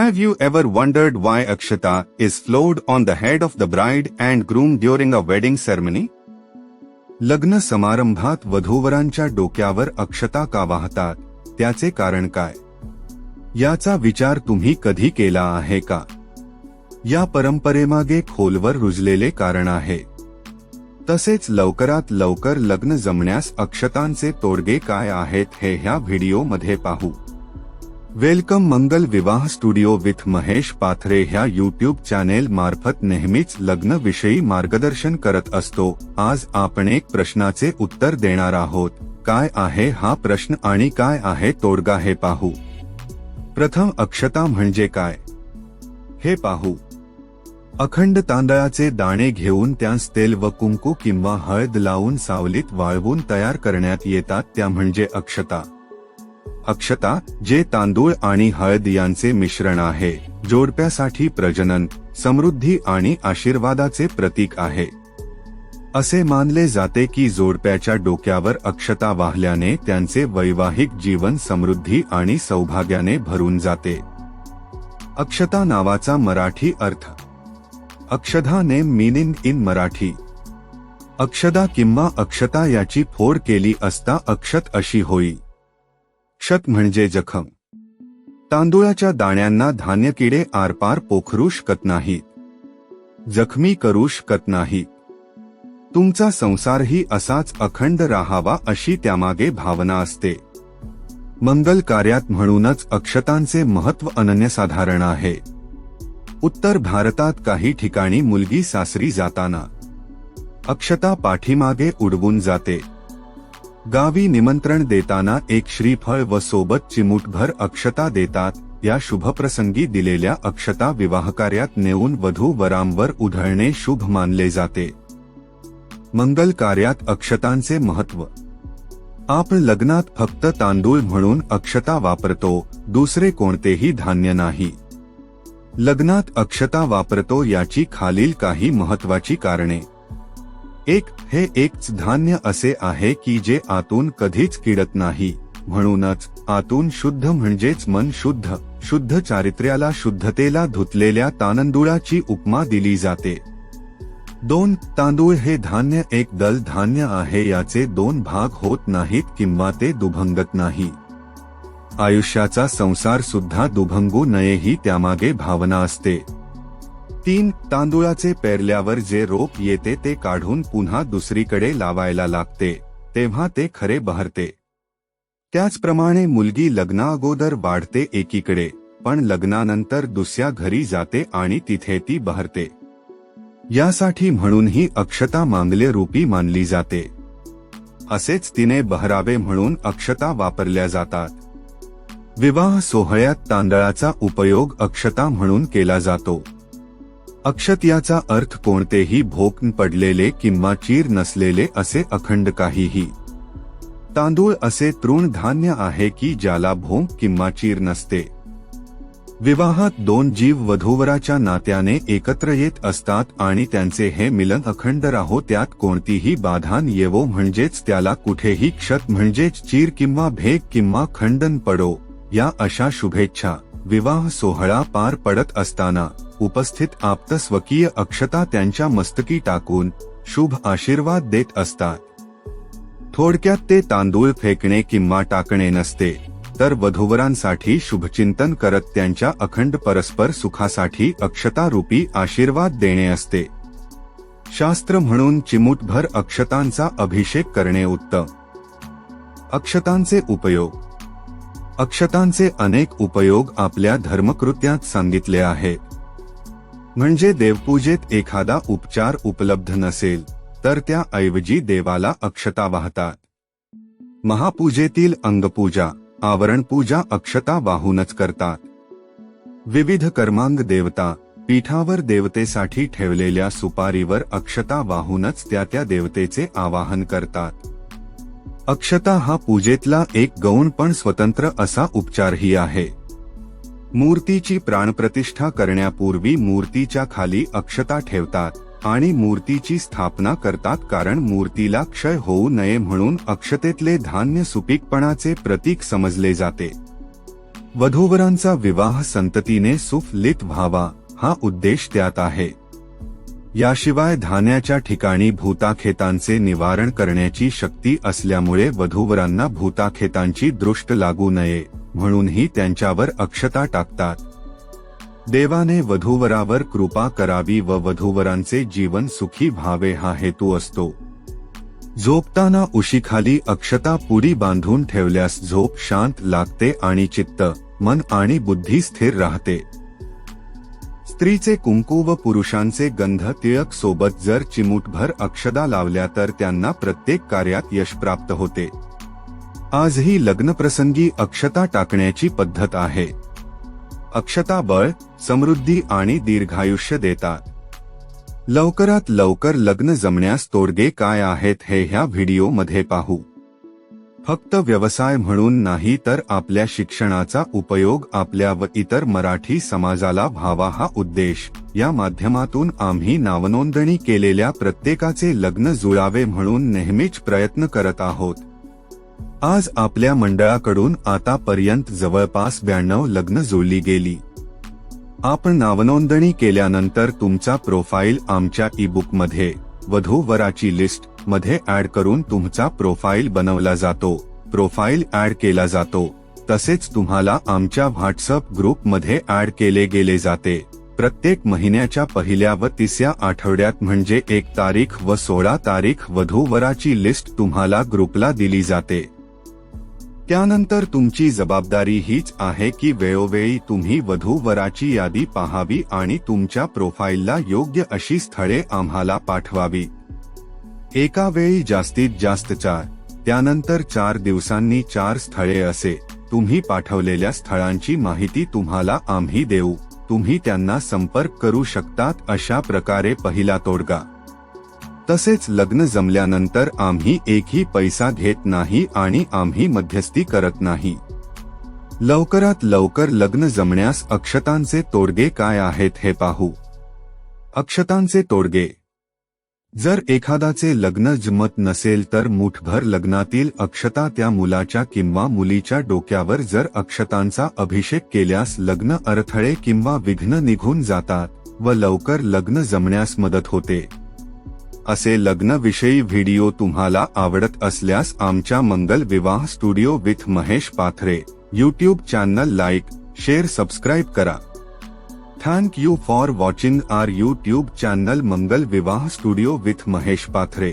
Have you ever wondered why Akshata is flowed on the head of the bride and groom during a wedding ceremony? लग्न समारंभात वधूवरांच्या डोक्यावर अक्षता का वाहतात? त्याचे कारण काय? याचा विचार तुम्ही कधी केला आहे का? या परंपरेमागे खोलवर रुजलेले कारण आहे. तसेच लवकरात लवकर लग्न जमण्यास अक्षतांचे तोडगे काय आहेत हे ह्या व्हिडिओमध्ये पाहू. Welcome Mangal Vivah studio with Mahesh Pathare ह्या युट्यूब चॅनेल मार्फत नेहमीच लग्न विषयी मार्गदर्शन करत असतो. आज आपण एक प्रश्नाचे उत्तर देणार आहोत. काय आहे हा प्रश्न आणि काय आहे तोडगा हे पाहू. प्रथम अक्षता म्हणजे काय? हे पाहू. अखंड तांदळाचे दाणे घेऊन त्यास तेल व कुंकू किंवा हळद लावून सावलीत वाळवून तयार करण्यात येतात. त्या म्हणजे अक्षता. अक्षता जे तांदूळ आणि हळद यांचे मिश्रण आहे जोडप्यासाठी प्रजनन समृद्धी आणि आशीर्वादाचे प्रतीक आहे. असे मानले जाते की जोडप्याच्या डोक्यावर अक्षता वाहल्याने त्यांचे वैवाहिक जीवन समृद्धी आणि सौभाग्याने भरून जाते. अक्षता नावाचा मराठी अर्थ. Akshada name meaning in Marathi. Akshada किंवा अक्षता याची फोड केली असता अक्षत अशी होई. क्षत म्हणजे जखम. तांदूळाच्या दाण्यांना धान्य किडे आरपार पोखरू शकत नाहीत. जखमी करू शकत नाहीत. तुमचा संसारही असाच अखंड राहावा अशी त्यामागे भावना असते. मंगल कार्यात म्हणूनच अक्षतांचे महत्त्व अनन्यसाधारण आहे. उत्तर भारतात काही ठिकाणी मुलगी सासरी जाताना. अक्षता पाठीमागे उडवून जाते. गावी निमंत्रण देताना एक श्रीफळ व सोबत चिमूटभर अक्षता देतात या शुभप्रसंगी दिलेल्या अक्षता विवाहकार्यात नेऊन वधू वरांवर उधळणे शुभ मानले जाते. मंगल कार्यात अक्षतांचे महत्त्व आपण लग्नात फक्त तांदूळ म्हणून अक्षता वापरतो दुसरे कोणतेही धान्य नाही. लग्नात अक्षता वापरतो याची खालील काही महत्वाची कारणे. एक हे एकच धान्य असे आहे की जे आतून कधीच किडत नाही. म्हणूनच आतून शुद्ध म्हणजेच मन शुद्ध शुद्ध चारित्र्याला शुद्धतेला धुतलेल्या तानंदुळाची उपमा दिली जाते. दोन तांदूळ हे धान्य एक दल धान्य आहे याचे दोन भाग होत नाहीत किंवा ते दुभंगत नाही. आयुष्याचा संसार सुद्धा दुभंगू नये ही त्यामागे भावना असते. तीन तांदुळाचे पेरल्यावर जे रोप येते ते काढून पुन्हा दुसरीकडे लावायला लागते तेव्हा ते खरे बहरते. त्याचप्रमाणे मुलगी लग्नाअगोदर वाढते एकीकडे पण लग्नानंतर दुसऱ्या घरी जाते आणि तिथे ती बहरते. यासाठी म्हणून ही अक्षता मांगले रूपी मानली जाते. असेच तिने बहरावे म्हणून अक्षता वापरल्या जातात. विवाह सोहळ्यात तांदळाचा उपयोग अक्षता म्हणून केला जातो. अक्षत याचा अर्थ कोणतेही भोक पडलेले किंवा चीर नसलेले असे अखंड काहीही. तांदूळ असे तृण धान्य आहे की ज्याला भोंक किंवा चीर नसते. विवाहात दोन जीव वधूवराच्या नात्याने एकत्र येत असतात आणि त्यांचे हे मिलन अखंड राहो त्यात कोणतीही बाधान येवो म्हणजेच त्याला कुठेही क्षत म्हणजेच चीर किंवा भेग किंवा खंडन पडो या अशा शुभेच्छा. विवाह सोहळा पार पडत असताना उपस्थित आप्त स्वकीय अक्षता त्यांच्या मस्तकी टाकून शुभ आशीर्वाद देत असतात. थोडक्यात ते तांदूळ फेकणे किंवा टाकणे नसते तर वधूवरांसाठी शुभचिंतन करत त्यांच्या अखंड परस्पर सुखासाठी अक्षता रूपी आशीर्वाद देणे असते. शास्त्र म्हणून चिमूटभर अक्षतांचा अभिषेक करणे उत्तम. अक्षतांचे उपयोग. अक्षतांचे अनेक उपयोग आपल्या धर्मकृत्यात सांगितले आहेत. म्हणजे देवपूजेत एखादा उपचार उपलब्ध नसेल तर त्याऐवजी देवाला अक्षता वाहतात. महापूजेतील अंगपूजा आवरणपूजा अक्षता वाहूनच करतात. विविध कर्मांग देवता पीठावर देवतेसाठी ठेवलेल्या सुपारीवर अक्षता वाहूनच त्या त्या देवतेचे आवाहन करतात. अक्षता हा पूजेतला एक गौण पण स्वतंत्र असा उपचारही आहे. मूर्तीची प्राणप्रतिष्ठा करण्यापूर्वी मूर्तीच्या खाली अक्षता ठेवतात आणि मूर्तीची स्थापना करतात कारण मूर्तीला क्षय होऊ नये म्हणून अक्षतेतले धान्य सुपीकपणाचे प्रतीक समजले जाते. वधूवरांचा विवाह संततीने सुफलित व्हावा हा उद्देश त्यात आहे. याशिवाय धान्याच्या ठिकाणी भूताखेतांचे निवारण करण्याची शक्ती असल्यामुळे वधूवरांना भूताखेतांची दृष्ट लागू नये. म्हणूनही त्यांच्यावर अक्षता टाकतात. देवाने वधूवरावर कृपा करावी व वधूवरांचे जीवन सुखी व्हावे हा हेतू असतो. झोपताना उशीखाली अक्षता पुरी बांधून ठेवल्यास झोप शांत लागते आणि चित्त मन आणि बुद्धी स्थिर राहते. स्त्रीचे कुंकू व पुरुषांचे गंध तिळक सोबत जर चिमूटभर अक्षदा लावल्या तर त्यांना प्रत्येक कार्यात यश प्राप्त होते. आजही लग्नप्रसंगी अक्षता टाकण्याची पद्धत आहे. अक्षता बळ समृद्धी आणि दीर्घायुष्य देतात. लवकरात लवकर लग्न जमण्यास तोडगे काय आहेत हे ह्या व्हिडिओमध्ये पाहू. फक्त व्यवसाय म्हणून नाही तर आपल्या शिक्षणाचा उपयोग आपल्या व इतर मराठी समाजाला व्हावा हा उद्देश. या माध्यमातून आम्ही नावनोंदणी केलेल्या प्रत्येकाचे लग्न जुळावे म्हणून नेहमीच प्रयत्न करत आहोत. आज आपल्या मंडळाकडून आतापर्यंत जवळपास ब्याण्णव लग्न जुळली गेली. आपण नावनोंदणी केल्यानंतर तुमचा प्रोफाईल आमच्या ई मध्ये वधू वराची लिस्टमध्ये ऍड करून तुमचा प्रोफाईल बनवला जातो. प्रोफाईल ऍड केला जातो. तसेच तुम्हाला आमच्या व्हॉट्सअप ग्रुपमध्ये ऍड केले गेले जाते. प्रत्येक महिन्याच्या पहिल्या व तिसऱ्या आठवड्यात म्हणजे एक तारीख व सोळा तारीख वधू वराची लिस्ट तुम्हाला ग्रुपला दिली जाते. त्यानंतर तुमची जबाबदारी हीच आहे की वेळोवेळी तुम्ही वधू वराची यादी पाहावी आणि तुमच्या प्रोफाईलला योग्य अशी स्थळे आम्हाला पाठवावी. एका वेळी जास्तीत जास्त चार त्यानंतर चार दिवसांनी चार स्थळे असे. तुम्ही पाठवलेल्या स्थळांची माहिती तुम्हाला आम्ही देऊ. तुम्ही त्यांना संपर्क करू शकतात अशा प्रकारे पहिला तोडगा. तसेच लग्न जमल्यानंतर आम्ही एकही पैसा घेत नाही आणि आम्ही मध्यस्थी करत नाही. लवकरात लवकर लग्न जमण्यास अक्षतांचे तोडगे काय आहेत हे पाहू. अक्षतांचे तोडगे. जर एखादाचे लग्न जमत नसेल तर मुठभर लग्नातील अक्षता त्या मुलाच्या किंवा मुलीच्या डोक्यावर जर अक्षतांचा अभिषेक केल्यास लग्न अडथळे किंवा विघ्न निघून जातात व लवकर लग्न जमण्यास मदत होते. असे लग्नविषयी व्हिडिओ तुम्हाला आवडत असल्यास आमच्या Mangal Vivah studio with Mahesh Pathare YouTube channel like share subscribe करा. Thank you for watching our YouTube channel Mangal Vivah studio with Mahesh Pathare.